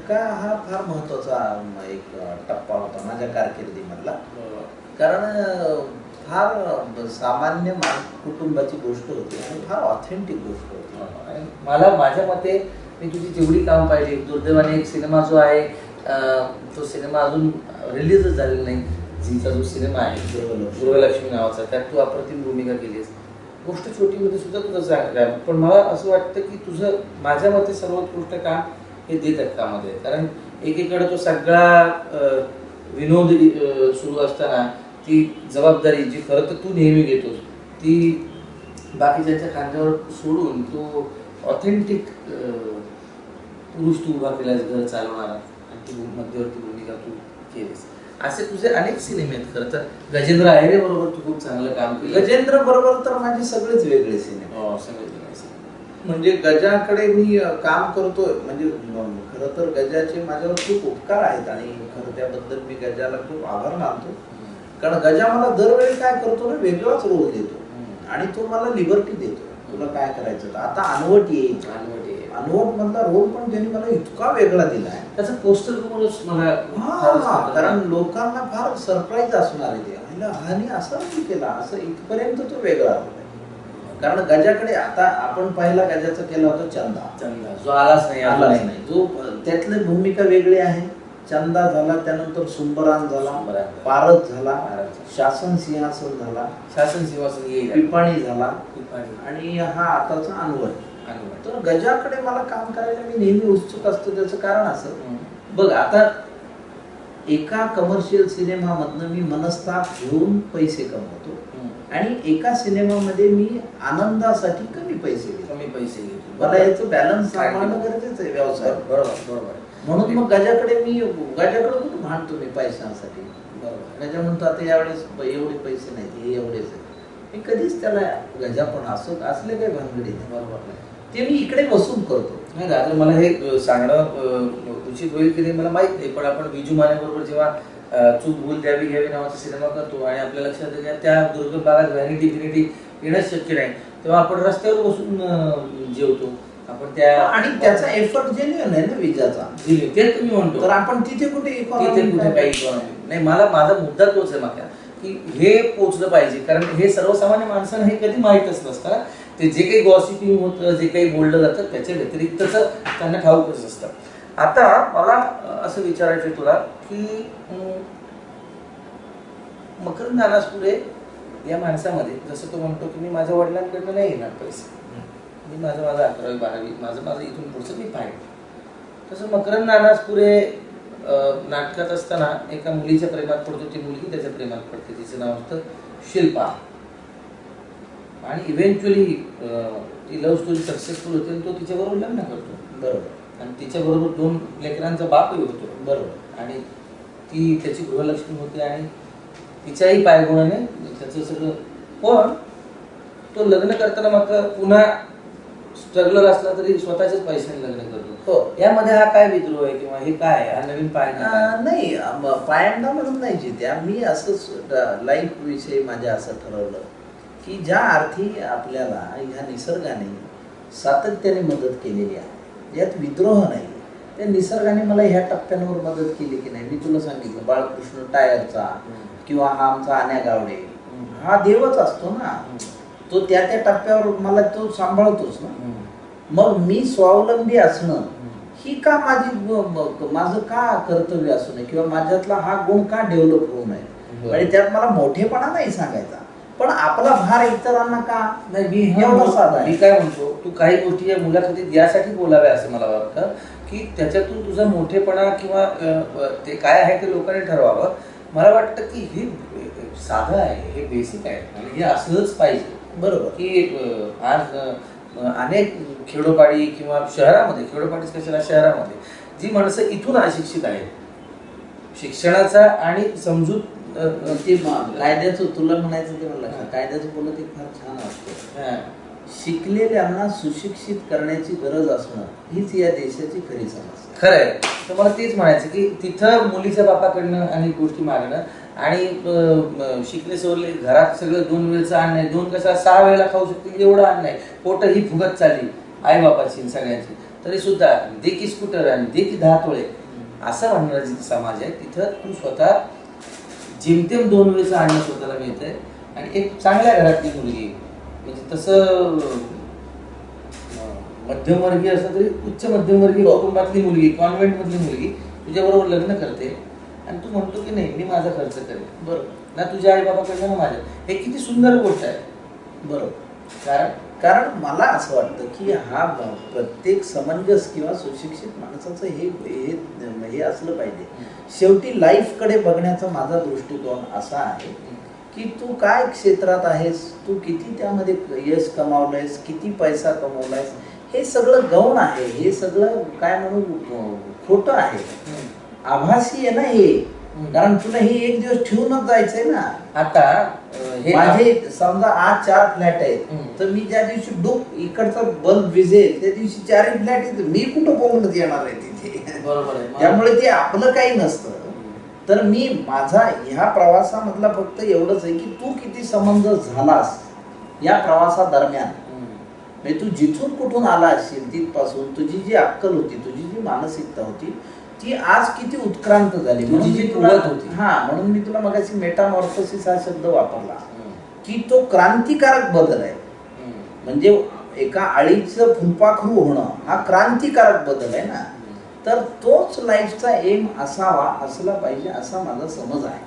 धक्का हा फार महत्त्वाचा एक टप्पा होता माझ्या कारकिर्दीमधला. कारण फार सामान्य कुटुंबाची गोष्ट होती आणि फार ऑथेंटिक गोष्ट होती. आणि मला माझ्या मते मी तुझी जेवढी काम पाहिजे दुर्दैवाने एक सिनेमा जो आहे तो सिनेमा अजून रिलीजच झालेला नाही. झीचा जो सिनेमा आहे. गृहलक्ष्मी नावाचा त्यात तू अप्रतिम भूमिका केलीस. गोष्ट छोटीमध्ये सुद्धा तुझं चांगलं आहे पण मला असं वाटतं की तुझं माझ्या मते सर्वोत्कृष्ट काम हे दे धक्कामध्ये कारण एकीकडे तो सगळा विनोद सुरू असताना ती जबाबदारी जी खरं तर तू नेहमी घेतोस ती बाकीच्यांच्या खांद्यावर सोडून तो ऑथेंटिक पुरुष तू उभा केलास घर चालवणारा आणि ती मध्यवर्ती भूमिका तू केलीस. असे तुझे अनेक सिनेमे आहेत खरं तर. गजेंद्र आयरे बरोबर तू खूप चांगलं काम केलं गजेंद्र बरोबर तर माझे सगळेच वेगळे सिनेमा हो, सगळे. म्हणजे गजाकडे मी काम करतोय. म्हणजे खरं तर गजाचे माझ्यावर खूप उपकार आहेत आणि खरं त्याबद्दल मी गजाला खूप आभार मानतो. कारण गजा मला दरवेळी काय करतो ना वेगळाच रोल देतो. आणि तो मला लिबर्टी देतो. तुला काय करायचं आता अनवट येईल. अनवट आहे. अनवट मधला रोल पण त्यांनी मला इतका वेगळा दिला आहे त्याचं पोस्टर बघूनच मला. कारण लोकांना फार सरप्राईज असणार आहे ते. हानी असं केला. असं इथपर्यंत तो वेगळा आहे कारण गजाकडे आता आपण पहिला गजाचा केला होता चंदा चंदा, जो आलाच नाही आलाच नाही जो त्यातली भूमिका वेगळी आहे चंदा झाला त्यानंतर सुंबरान झाला. पारत झाला. शासन सिंहासन झाला शासन सिंहासन पिपाणी झाला पिपाणी. आणि हा आताचा अनवट. तर गजाकडे मला काम करायला मी नेहमी उत्सुक असतो त्याचं कारण असं. बघ आता एका कमर्शियल सिनेमामधनं मी मनस्ताप घेऊन पैसे कमवतो. आणि एका सिनेमामध्ये मी आनंदासाठी कमी पैसे घेतो. कमी पैसे घेतो. मला याचं बॅलन्स सांभाळणं गरजेचं आहे व्यवसाय बरोबर बरोबर म्हणून मग गजाकडे मी गजाकडे कुठं भांडतो मी पैशांसाठी. बरोबर गजा म्हणतो आता यावेळेस एवढे पैसे नाहीत हे एवढेच आहे मी कधीच त्याला गजा पण असं असले काही भानगडी नाही. बरोबर. ते मी इकडे बसून करतो. नाही दादा मला हे सांगणं उचित होईल की नाही मला माहीत नाही पण आपण विजू मानेबरोबर जेव्हा अ, चूक भूल द्यावी घ्यावी नावाचा सिनेमा करतो आणि आपल्या लक्षात येतं त्या दुर्गम भागात व्हॅनिटी फिनिटी येणंच शक्य नाही तेव्हा आपण रस्त्यावर बसून जेवतो. आपण त्या आणि त्याचा एफर्ट जेन्युअन आहे ना विजाचा. ते तुम्ही म्हणतो. तर आपण तिथे कुठे तिथे कुठे काही. नाही. मला माझा मुद्दा तोच आहे मागच्या. की हे पोचलं पाहिजे कारण हे सर्वसामान्य माणसांना हे कधी माहीतच नसतं ते जे काही गॉसिपिंग होतं जे काही बोललं जातं त्याच्या व्यतिरिक्तच त्यांना ठाऊकच असतं. आता मला असं विचारायचं तुला की मकरंद नाराजपुरे या माणसामध्ये जसं तो म्हणतो की मी माझ्या वडिलांकडनं नाही येणार पैसे. मी माझं माझं अकरावी बारावी माझं माझं इथून पुढचं मी पाहिजे तसं मकरंद नाराजपुरे अं, नाटकात असताना एका मुलीच्या प्रेमात पडतो ती मुलगी त्याच्या प्रेमात पडते तिचं नाव होतं शिल्पा. आणि इव्हेंच्युअली ती लव्ह स्टोरी सक्सेसफुल होते आणि तो तिच्याबरोबर लग्न करतो. बरोबर. आणि तिच्याबरोबर दोन लेकरांचा बापही होतो. बरोबर. आणि ती त्याची गृहलक्ष्मी होते आणि तिच्याही पायगुणाने त्याचं सगळं पण तो लग्न करताना मात्र पुन्हा स्ट्रगलर असला तरी स्वतःच्याच पैशाने लग्न करतो. हो. यामध्ये हा काय विद्रोह आहे किंवा हे काय? हा नवीन? अं, नाही. पायंडा म्हणून नाही जित्या मी असंच लाईफ विषयी माझ्या असं ठरवलं. की ज्या अर्थी आपल्याला ह्या निसर्गाने सातत्याने मदत केलेली आहे यात विद्रोह नाही त्या निसर्गाने मला ह्या टप्प्यांवर मदत केली की नाही? मी तुला सांगितलं बाळकृष्ण टायरचा किंवा हा आमचा आण्या गावडे हा देवच असतो ना. तो त्या त्या टप्प्यावर मला तो सांभाळतोच ना. मग मी स्वावलंबी असणं ही का माझी माझं का कर्तव्य असू नये? किंवा माझ्यातला हा गुण का डेव्हलप होऊ नये. आणि त्यात मला मोठेपणा नाही सांगायचा. पण आपला भार इतरांना का? नाही मी एवढं साधं. मी काय म्हणतो तू काही गोष्टी या मुलाखतीत यासाठी बोलाव्या असं मला वाटतं की त्याच्यातून तुझा मोठेपणा किंवा ते काय आहे ते लोकांनी ठरवावं. मला वाटतं की हे साधं आहे हे बेसिक आहे आणि हे असलंच पाहिजे. बरोबर. की आज अनेक खेडोपाडी किंवा शहरामध्ये खेडोपाडीच कशाला शहरामध्ये जी माणसं इथून अशिक्षित आहेत शिक्षणाचा आणि समजूत अ, ते कायद्याचं तुला म्हणायचं ते मला लक्षात कायद्याचं बोलत एक फार छान असतं. हा. शिकलेल्यांना सुशिक्षित करण्याची गरज असणं हीच या देशाची खरी समस्या खरंय. तर मला तेच म्हणायचं की तिथं मुलीच्या बापाकडनं अनेक गोष्टी मागणं आणि शिकले सवरले घरात सगळं दोन वेळचं अन्न आहे. दोन कसा सहा वेळेला खाऊ शकतील एवढं अन्न आहे. पोट ही फुगत चालली आई बापाची आणि सगळ्यांची. तरी सुद्धा दे की स्कूटर आणि दे की दहा तोळे. असं म्हणणारा समाज आहे. तिथं तू स्वतः जेमतेम दोन वेळेचं अन्न स्वतःला मिळतंय. आणि एक चांगल्या घरातली मुलगी म्हणजे तसं मध्यमवर्गीय असं तरी उच्च मध्यमवर्गीय हो. कुटुंबातली मुलगी कॉन्व्हेंट मधली मुलगी तुझ्याबरोबर लग्न करते. आणि तू म्हणतो की नाही मी माझा खर्च करेन. बरोबर. ना तुझ्या आई बाबाकडनं ना माझ्या. हे किती सुंदर गोष्ट आहे. बरोबर. कारण कारण मला असं वाटतं की हा प्रत्येक समंजस किंवा सुशिक्षित माणसाचं हे हे हे असलं पाहिजे. शेवटी लाईफकडे बघण्याचा माझा दृष्टिकोन असा आहे की तू काय क्षेत्रात आहेस? तू किती त्यामध्ये यश कमावलंयस? किती पैसा कमवलायस? हे सगळं गौण आहे. हे सगळं काय म्हणू खोटं आहे. आभासी आहे ना हे? कारण तुला हे एक दिवस ठेवूनच जायचंय ना. आता हे माझे समजा आज चार फ्लॅट आहेत. तर मी ज्या दिवशी डूब इकडचा बल्ब विझेल त्या दिवशी चारही फ्लॅट आहेत मी कुठं पोहणत येणार आहे तिथे? बरोबर आहे. त्यामुळे ते आपलं काही नसतं. तर मी माझा ह्या प्रवासामधला फक्त एवढंच आहे की तू किती समंजस झालास या प्रवासादरम्यान. म्हणजे तू जिथून कुठून आला असशील तिथपासून तुझी जी अक्कल होती तुझी जी मानसिकता होती ती आज किती उत्क्रांत झाली तुझी म्हणून जी कुवत होती. हा म्हणून मी तुला मगाशी मेटामॉर्फोसिस हा शब्द वापरला. की तो क्रांतिकारक बदल आहे. म्हणजे एका आळीचं फुलपाखरू होणं हा क्रांतिकारक बदल आहे ना तर तोच लाईफचा एम असावा असला पाहिजे असा माझा समज आहे.